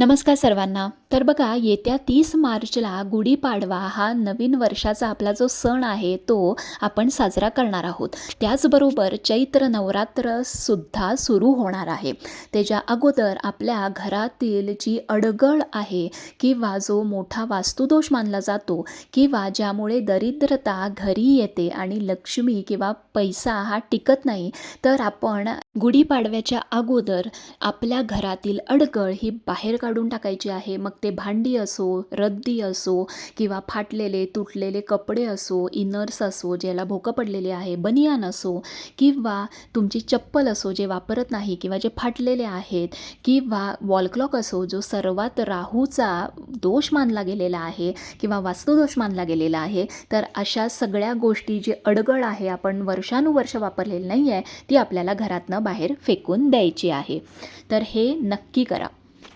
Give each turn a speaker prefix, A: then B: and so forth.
A: नमस्कार सर्वांना. तर बघा येत्या तीस मार्चला गुढीपाडवा हा नवीन वर्षाचा आपला जो सण आहे तो आपण साजरा करणार आहोत. त्याचबरोबर चैत्र नवरात्रसुद्धा सुरू होणार आहे. त्याच्या अगोदर आपल्या घरातील जी अडगळ आहे किंवा जो मोठा वास्तुदोष मानला जातो किंवा ज्यामुळे दरिद्रता घरी येते आणि लक्ष्मी किंवा पैसा हा टिकत नाही तर आपण गुढीपाडव्याच्या अगोदर आपल्या घरातील अडगळ ही बाहेर काढून टाकायची आहे. मग ते भांडी असो रद्दी असो किंवा फाटलेले तुटलेले कपडे असो इनर्स असो ज्याला भोकं पडलेले आहे बनियान असो किंवा तुमची चप्पल असो जे वापरत नाही किंवा जे फाटलेले आहेत किंवा वॉलक्लॉक असो जो सर्वात राहूचा दोष मानला गेलेला आहे किंवा वास्तुदोष मानला गेलेला आहे तर अशा सगळ्या गोष्टी जी अडगळ आहे आपण वर्षानुवर्ष वापरलेली नाही आहे ती आपल्याला घरातनं बाहेर फेकून द्यायची आहे. तर हे नक्की करा.